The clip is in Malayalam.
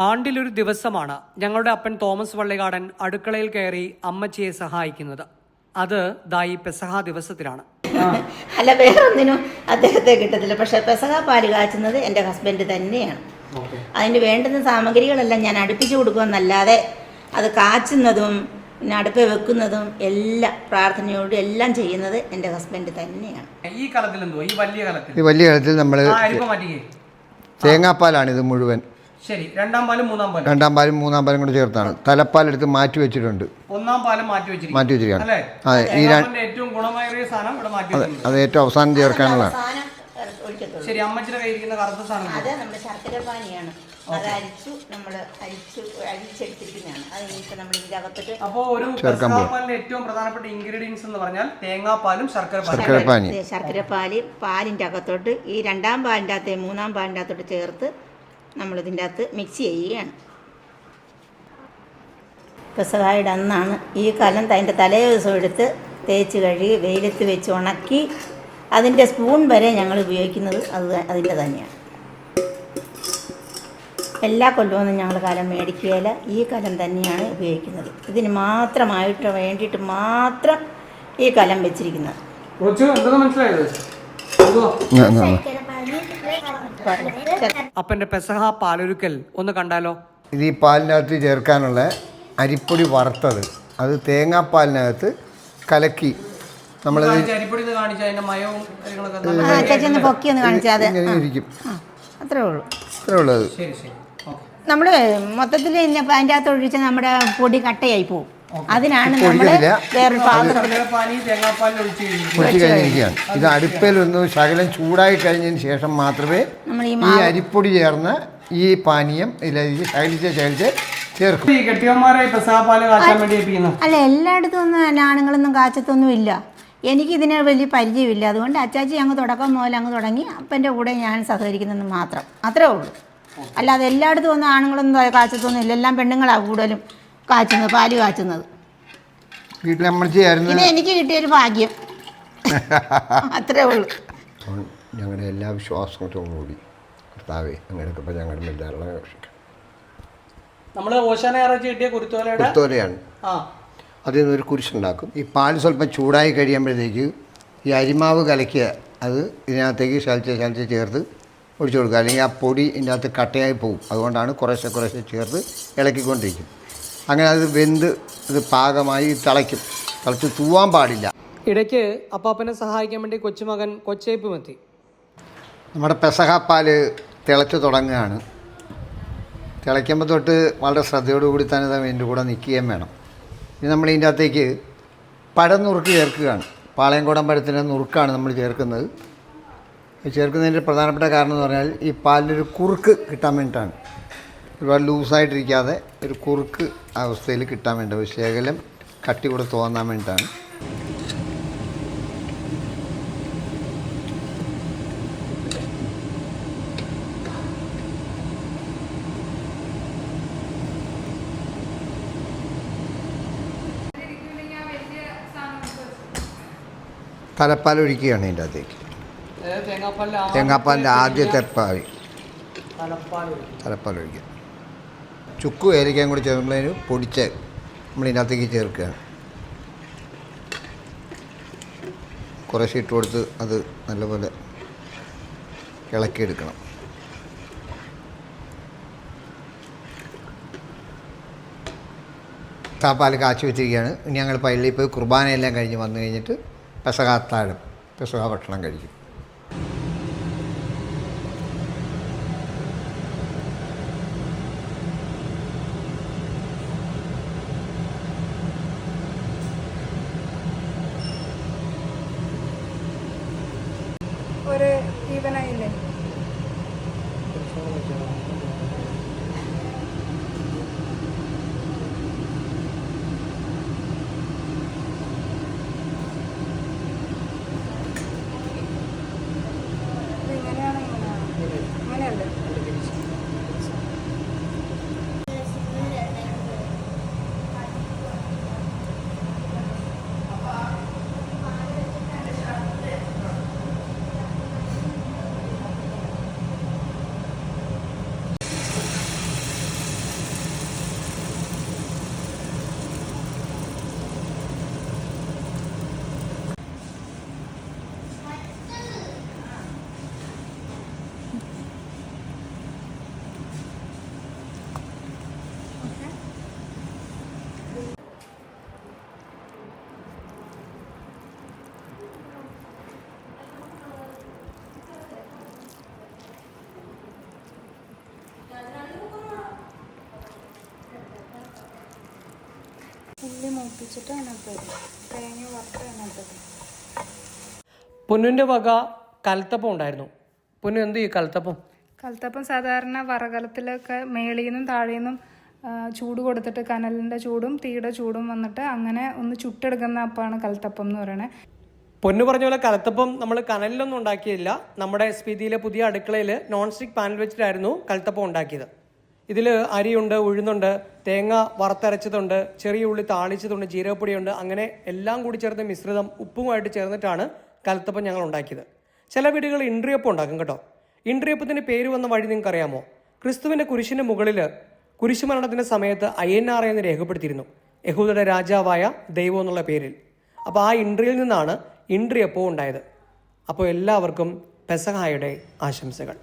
ആണ്ടിലൊരു ദിവസമാണ് ഞങ്ങളുടെ അപ്പൻ തോമസ് വള്ളികാടൻ അടുക്കളയിൽ കയറി അമ്മച്ചിയെ സഹായിക്കുന്നത്. അത് ദായി പെസഹ ദിവസത്തിലാണ്. അല്ല വേറെ ഒന്നിനും അദ്ദേഹത്തെ കിട്ടത്തില്ല. പക്ഷെ പെസഹ പാൽ കാച്ചുന്നത് എന്റെ ഹസ്ബൻഡ് തന്നെയാണ്. അതിന് വേണ്ടുന്ന സാമഗ്രികളെല്ലാം ഞാൻ അടുപ്പിച്ചു കൊടുക്കുമെന്നല്ലാതെ അത് കാച്ചുന്നതും പിന്നെ അടുപ്പ് വെക്കുന്നതും എല്ലാം പ്രാർത്ഥനയോടും എല്ലാം ചെയ്യുന്നത് എന്റെ ഹസ്ബൻഡ് തന്നെയാണ്. ഈ കലത്തിൽ ഈ വലിയ കലത്തിൽ? ഈ വലിയ കാലത്തിൽ നമ്മൾ തേങ്ങാപ്പാലാണ് ഇത് മുഴുവൻ. ശരി രണ്ടാം പാലും മൂന്നാം പാലും. രണ്ടാം പാലും മൂന്നാം പാലും കൂടെ ചേർത്താണ്. തലപ്പാൽ എടുത്ത് മാറ്റി വെച്ചിട്ടുണ്ട്. ഒന്നാം പാലും മാറ്റി വെച്ചിരിക്കും മാറ്റി വെച്ചിരിക്കുകയാണ്. അല്ലേ? അതെ ഈ ഏറ്റവും ഗുണമേറിയ സാധനം ഇവിടെ മാറ്റി അതെ വെച്ചിട്ടുണ്ട് അത് ഏറ്റവും അവസാനം ചേർക്കാനുള്ളതാണ് സാധനം ഒഴിക്കത്തുള്ളൂ. ശരി അമ്മച്ചിയുടെ കയ്യിരിക്കുന്ന കറുത്ത സാധനം അത് നമ്മുടെ ശർക്കര പാനിയാണ്. അത് അരിച്ചു നമ്മൾ അരിച്ചു അരിച്ചെടുത്തിരിക്കുന്നതാണ്. അത് ഇനിയിപ്പോൾ നമ്മൾ ഇതിന്റെ അകത്തിട്ട് അപ്പോ ഒരു ചേർക്കാൻ പോകും. ഏറ്റവും പ്രധാനപ്പെട്ട ഇൻഗ്രീഡിയൻസ് എന്ന് പറഞ്ഞാൽ തേങ്ങാപ്പാലും ശർക്കര പാലും ശർക്കര പാനി. പാൽ പാലിന്റെ അകത്തോട്ട് ഈ രണ്ടാം പാലിന്റെ അകത്തെ മൂന്നാം പാലിന്റെ അകത്തോട്ട് ചേർത്ത് നമ്മളിതിന്റെ അകത്ത് മിക്സ് ചെയ്യുകയാണ്. പെസഹായുടെ അന്നാണ് ഈ കലം അതിന്റെ തലേ ദിവസം എടുത്ത് തേച്ച് കഴുകി വെയിലത്ത് വെച്ച് ഉണക്കി അതിന്റെ സ്പൂൺ വരെ ഞങ്ങൾ ഉപയോഗിക്കുന്നത് അത് അതിന്റെ തന്നെയാണ്. എല്ലാ കൊല്ലമൊന്നും ഞങ്ങൾ കലം മേടിക്കുകയില്ല. ഈ കലം തന്നെയാണ് ഉപയോഗിക്കുന്നത്. ഇതിന് മാത്രമായിട്ട് വേണ്ടിയിട്ട് മാത്രം ഈ കലം വെച്ചിരിക്കുന്നത്. അപ്പന്റെ പെസഹ പാലൊരുക്കൽ ഒന്ന് കണ്ടാലോ? ഇത് ഈ പാലിനകത്ത് ചേർക്കാനുള്ള അരിപ്പൊടി വറുത്തത്. അത് തേങ്ങാപ്പാലിനകത്ത് കലക്കി നമ്മളത് നമ്മൾ അരിപ്പൊടി ഇത് കാണിച്ച അതിന്റെ മയവും കാര്യങ്ങളൊക്കെ നല്ല ആ ചേച്ചി ഒന്ന് പൊക്കി ഒന്ന് കാണിച്ചാൽ അത്. ഇങ്ങനെ ഇരിക്കും. അത്രേ ഉള്ളൂ. അത്രേ ഉള്ളൂ ശരി ശരി. ഓക്കെ. നമ്മൾ മൊത്തത്തിൽ അതിന്റെ അകത്ത് ഒഴിച്ച് നമ്മുടെ പൊടി കട്ടയായി പോകും അതിനാണ് ഇത് നമ്മൾ ഒന്ന് വേറൊരു ഇത് അടുപ്പിലൊന്ന് ശകലം ചൂടായി കഴിഞ്ഞതിന് ശേഷം മാത്രമേ നമ്മൾ ഈ അരിപ്പൊടി ചേർന്ന് ഈ പാനീയം ഇതിലേക്ക് ശകലിച്ച് ശകലിച്ച് ചേർക്കും. അല്ല എല്ലായിടത്തും ഒന്നും ആണുങ്ങളൊന്നും കാച്ചത്തൊന്നും ഇല്ല. എനിക്കിതിന് വലിയ പരിചയമില്ല. അതുകൊണ്ട് അച്ചാച്ചി അങ്ങ് തുടക്കം മുതൽ അങ്ങ് തുടങ്ങി അപ്പന്റെ കൂടെ ഞാൻ സഹകരിക്കുന്നെന്ന് മാത്രം. അത്രേ ഉള്ളൂ. അല്ലാതെ എല്ലായിടത്തും ഒന്നും ആണുങ്ങളൊന്നും കാച്ചത്തൊന്നും ഇല്ല. എല്ലാം പെണ്ണുങ്ങളാണ് കൂടുതലും കാച്ചുന്നത് പാൽ കാച്ചുന്നത്. വീട്ടിൽ നമ്മൾ ചെയ്യായിരുന്നു ഇത് എനിക്ക് കിട്ടിയൊരു ഭാഗ്യം. അത്രേ ഉള്ളൂ. ഞങ്ങളുടെ എല്ലാ വിശ്വാസത്തോടും കൂടി കർത്താവെ അങ്ങനെയൊക്കെ ഇപ്പം ഞങ്ങളുടെ മെല്ലാറുള്ള നമ്മൾ ഓശാന ഞായറാഴ്ച കിട്ടിയ കുരുത്തോലയുടെ കുത്തോലയാണ് ആ. അതിൽ നിന്നൊരു കുരിശുണ്ടാക്കും. ഈ പാൽ സ്വല്പം ചൂടായി കഴിയുമ്പോഴത്തേക്ക് ഈ അരിമാവ് കലക്കിയ അത് ഇതിനകത്തേക്ക് ശലിച്ച് ശലിച്ച് ചേർത്ത് ഒഴിച്ചു കൊടുക്കുക. അല്ലെങ്കിൽ ആ പൊടി ഇതിനകത്ത് കട്ടയായി പോകും. അതുകൊണ്ടാണ് കുറേശ്ശെ കുറേശ്ശെ ചേർത്ത് ഇളക്കിക്കൊണ്ടിരിക്കും. അങ്ങനെ അത് വെന്ത് ഇത് പാകമായി തിളയ്ക്കും. തിളച്ച് തൂവാൻ പാടില്ല. ഇടയ്ക്ക് അപ്പാപ്പനെ സഹായിക്കാൻ വേണ്ടി കൊച്ചുമകൻ കൊച്ചേപ്പും എത്തി നമ്മുടെ പെസഹപ്പാൽ തിളച്ച് തുടങ്ങുകയാണ്. തിളയ്ക്കുമ്പോൾ തൊട്ട് വളരെ ശ്രദ്ധയോടുകൂടി തന്നെ ഇത് അതിന്റെ കൂടെ നിൽക്കുകയും വേണം. ഇനി നമ്മൾ ഇതിന്റെ അകത്തേക്ക് പഴം നുറുക്ക് ചേർക്കുകയാണ്. പാളയംകുടം പഴത്തിന്റെ നുറുക്കാണ് നമ്മൾ ചേർക്കുന്നത്. ചേർക്കുന്നതിന്റെ പ്രധാനപ്പെട്ട കാരണം എന്ന് പറഞ്ഞാൽ ഈ പാലിനൊരു കുറുക്ക് കിട്ടാൻ വേണ്ടിയിട്ടാണ്. ഒരുപാട് ലൂസായിട്ടിരിക്കാതെ ഒരു കുറുക്ക് അവസ്ഥയിൽ കിട്ടാൻ വേണ്ടി ഒരു ശകലം കട്ടി കൂടെ തോന്നാൻ വേണ്ടിയിട്ടാണ്. തലപ്പാൽ ഒഴിക്കുകയാണ് ഇതിന്റെ അകത്തേക്ക്. തേങ്ങാപ്പാലിന്റെ ആദ്യത്തെ പാൽ. തലപ്പാൽ ഒഴിക്കുക. ചുക്കും ഏലക്കയും കൂടി ചേർക്കുമ്പോഴതിന് പൊടിച്ച് നമ്മൾ ഇതിനകത്തേക്ക് ചേർക്കുകയാണ്. കുറേശ്ശെ ഇട്ട് കൊടുത്ത് അത് നല്ലപോലെ ഇളക്കിയെടുക്കണം. താപ്പാൽ കാച്ചി വെച്ചിരിക്കുകയാണ്. ഇനി ഞങ്ങൾ പള്ളിയിൽ പോയി കുർബാനയെല്ലാം കഴിഞ്ഞ് വന്നു കഴിഞ്ഞിട്ട് പെസകാത്താഴം പെസക ഭക്ഷണം കഴിക്കും ഒരു ഈവനായില്ലേ ഉള്ളി മൂപ്പിച്ചിട്ട് അതിനകത്ത് തേങ്ങ വറുത്ത് അതിനകത്ത് പൊന്നിന്റെ വക കലത്തപ്പം ഉണ്ടായിരുന്നു. പൊന്നു എന്ത് ചെയ്യും കലത്തപ്പം? കൽത്തപ്പം സാധാരണ വറകലത്തിലൊക്കെ മേളിൽ നിന്നും താഴെ നിന്നും ചൂട് കൊടുത്തിട്ട് കനലിന്റെ ചൂടും തീയുടെ ചൂടും വന്നിട്ട് അങ്ങനെ ഒന്ന് ചുട്ടെടുക്കുന്ന അപ്പമാണ് കലത്തപ്പം എന്ന് പറയുന്നത് പൊന്നു പറഞ്ഞ പോലെ കലത്തപ്പം നമ്മൾ കനലിലൊന്നും ഉണ്ടാക്കിയില്ല. നമ്മുടെ എസ് പി പുതിയ അടുക്കളയിൽ നോൺ സ്റ്റിക് പാനിൽ വെച്ചിട്ടായിരുന്നു കലത്തപ്പം ഉണ്ടാക്കിയത്. ഇതിൽ അരിയുണ്ട് ഉഴുന്നുണ്ട് തേങ്ങ വറുത്തരച്ചതുണ്ട് ചെറിയ ഉള്ളി താളിച്ചതുണ്ട് ജീരകപ്പൊടിയുണ്ട് അങ്ങനെ എല്ലാം കൂടി ചേർത്ത് മിശ്രിതം ഉപ്പുമായിട്ട് ചേർന്നിട്ടാണ് കലത്തപ്പം ഞങ്ങൾ ഉണ്ടാക്കിയത്. ചില വീടുകൾ ഇൻട്രിയപ്പം ഉണ്ടാക്കും കേട്ടോ. ഇൻട്രിയപ്പത്തിന് പേര് വന്ന വഴി നിങ്ങൾക്ക് അറിയാമോ ക്രിസ്തുവിന്റെ കുരിശിന് മുകളിൽ കുരിശുമരണത്തിന്റെ സമയത്ത് അയ്യന്നാറ എന്ന് രേഖപ്പെടുത്തിയിരുന്നു. യഹൂദയുടെ രാജാവായ ദൈവം എന്നുള്ള പേരിൽ. അപ്പോൾ ആ ഇൻട്രിയിൽ നിന്നാണ് ഇൻട്രിയപ്പവും ഉണ്ടായത്. അപ്പോൾ എല്ലാവർക്കും പെസഹായുടെ ആശംസകൾ.